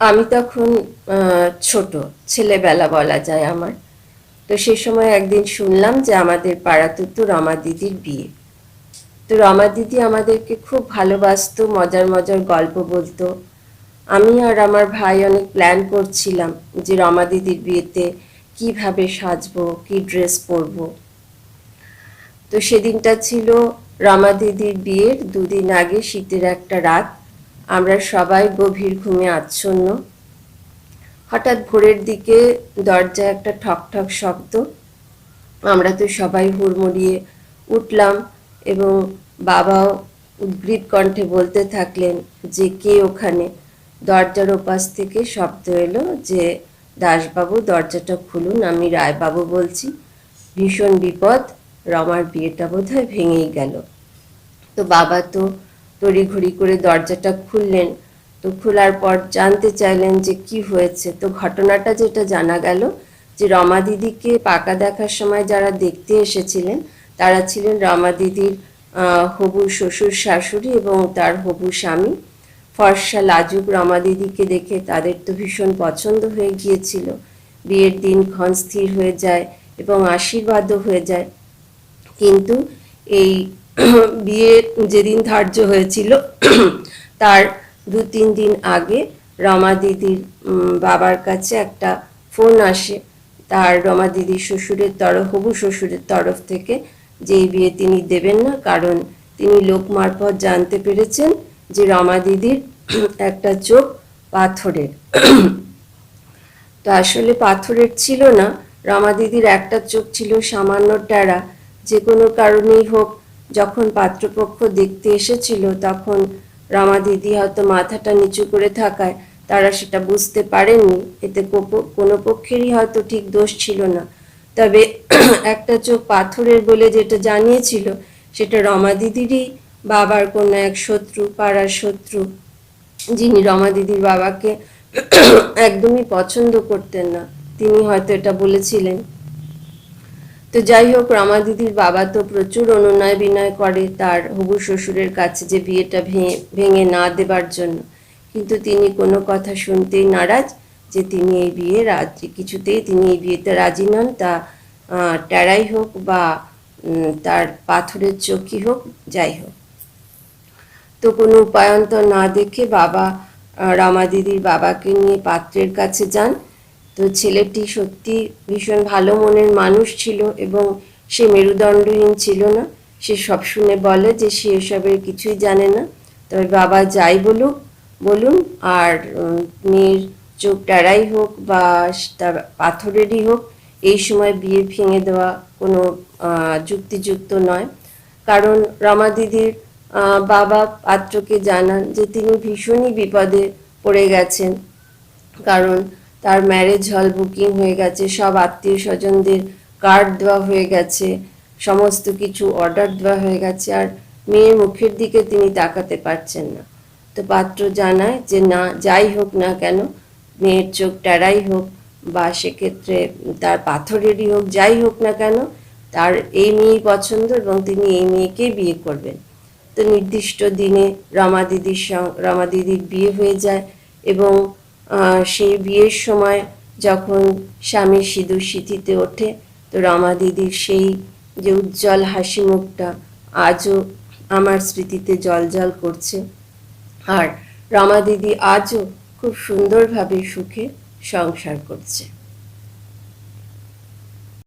আমি তখন ছোট, ছেলেবেলা বলা যায় আমার। তো সেই সময় একদিন শুনলাম যে আমাদের পাড়াতে তো রমা দিদির বিয়ে। তো রমা দিদি আমাদেরকে খুব ভালোবাসতো, মজার মজার গল্প বলতো। আমি আর আমার ভাই অনেক প্ল্যান করছিলাম যে রমা দিদির বিয়েতে কীভাবে সাজবো, কি ড্রেস পরবো। তো সেদিনটা ছিল রমা দিদির বিয়ের দুদিন আগে শীতের একটা রাত। আমরা সবাই গভীর ঘুমে আচ্ছন্ন। হঠাৎ ভোরের দিকে দরজায় একটা ঠক ঠক শব্দ। আমরা তো সবাই হুড়মুড়িয়ে উঠলাম এবং বাবাও উদ্গ্রীব কণ্ঠে বলতে থাকলেন যে, কে ওখানে? দরজার ওপাশ থেকে শব্দ এলো যে, দাসবাবু, দরজাটা খুলুন, আমি রায়বাবু বলছি। ভীষণ বিপদ, রমার বিয়েটা বোধহয় ভেঙেই গেল। তো বাবা তো তড়িঘড়ি করে দরজাটা খুললেন। তো খোলার পর জানতে চাইলেন যে কি হয়েছে। তো ঘটনাটা যেটা জানা গেল যে রমা দিদিকে পাকা দেখার সময় যারা দেখতে এসেছিলেন, তারা ছিলেন রমা দিদির হবু শ্বশুর শাশুড়ি এবং তার হবু স্বামী। ফর্সা লাজুক রমা দিদিকে দেখে তাদের তো ভীষণ পছন্দ হয়ে গিয়েছিল। বিয়ের দিন ক্ষণ স্থির হয়ে যায় এবং আশীর্বাদও হয়ে যায়। কিন্তু এই বিয়ে যেদিন ধার্য হয়েছিল, তার দু তিন দিন আগে রমা দিদির বাবার কাছে একটা ফোন আসে। তার রমা দিদির শ্বশুরের তরফ, হবু শ্বশুরের তরফ থেকে যে বিয়ে তিনি দেবেন না, কারণ তিনি লোক মারফত জানতে পেরেছেন যে রমা দিদির একটা চোখ পাথরের। তো আসলে পাথরের ছিল না, রমা দিদির একটা চোখ ছিল সামান্য টেরা, যে কোনো কারণেই হোক যখন পাত্রপক্ষ দেখতে এসেছিল, তখন রমা দিদি হয়তো মাথাটা নিচু করে থাকায় তারা সেটা বুঝতে পারেননি। এতে কোনো পক্ষেরই হয়তো ঠিক দোষ ছিল না। তবে একটা চোখ পাথরের বলে যেটা জানিয়েছিল, সেটা রমা দিদিরই বাবার কোনো এক শত্রু, পাড়ার শত্রু, যিনি রমা দিদির বাবাকে একদমই পছন্দ করতেন না। তিনি হয়তো এটা বলেছিলেন। তো যাই হোক, রমা দিদির বাবা তো প্রচুর অনুনয় বিনয় করে তার হবু শ্বশুরের কাছে যে বিয়েটা ভেঙে না দেবার জন্য। কিন্তু তিনি কোনো কথা শুনতেই নারাজ যে তিনি এই বিয়ে রাজি, কিছুতেই তিনি এই বিয়েতে রাজি নন। তা টেরাই হোক বা তার পাথরের চোখই হোক, যাই হোক। তো কোনো উপায়ন্তর না দেখে বাবা রামা দিদির বাবাকে নিয়ে পাত্রের কাছে যান। তো ছেলেটি সত্যি ভীষণ ভালো মনের মানুষ ছিল এবং সে মেরুদণ্ডহীন ছিল না। সে সব শুনে বলে যে সে এসবের কিছুই জানে না। তবে বাবা যাই বলুক, বলুন, আর মেয়ের চোখ টেরাই হোক বা তার পাথরেরই হোক, এই সময় বিয়ে ভেঙে দেওয়া কোনো যুক্তিযুক্ত নয়। কারণ রমা দিদির বাবা পাত্রকে জানান যে তিনি ভীষণই বিপদে পড়ে গেছেন। কারণ তার ম্যারেজ হল বুকিং হয়ে গেছে, সব আত্মীয় স্বজনদের কার্ড দেওয়া হয়ে গেছে, সমস্ত কিছু অর্ডার দেওয়া হয়ে গেছে, আর মেয়ের মুখের দিকে তিনি তাকাতে পারছেন না। তো পাত্র জানায় যে না, যাই হোক না কেন, মেয়ের চোখ টেরাই হোক বা সেক্ষেত্রে তার পাথরেরই হোক, যাই হোক না কেন, তার এই মেয়েই পছন্দ এবং তিনি এই মেয়েকেই বিয়ে করবেন। তো নির্দিষ্ট দিনে রমা দিদির সঙ্গে রমা দিদির বিয়ে হয়ে যায় এবং সেই বিয়ের সময় যখন স্বামীর সিঁদুর সিঁথিতে ওঠে, তো রমা দিদির সেই যে উজ্জ্বল হাসি মুখটা আজও আমার স্মৃতিতে জল জল করছে। আর রমা দিদি আজও খুব সুন্দরভাবে সুখে সংসার করছে।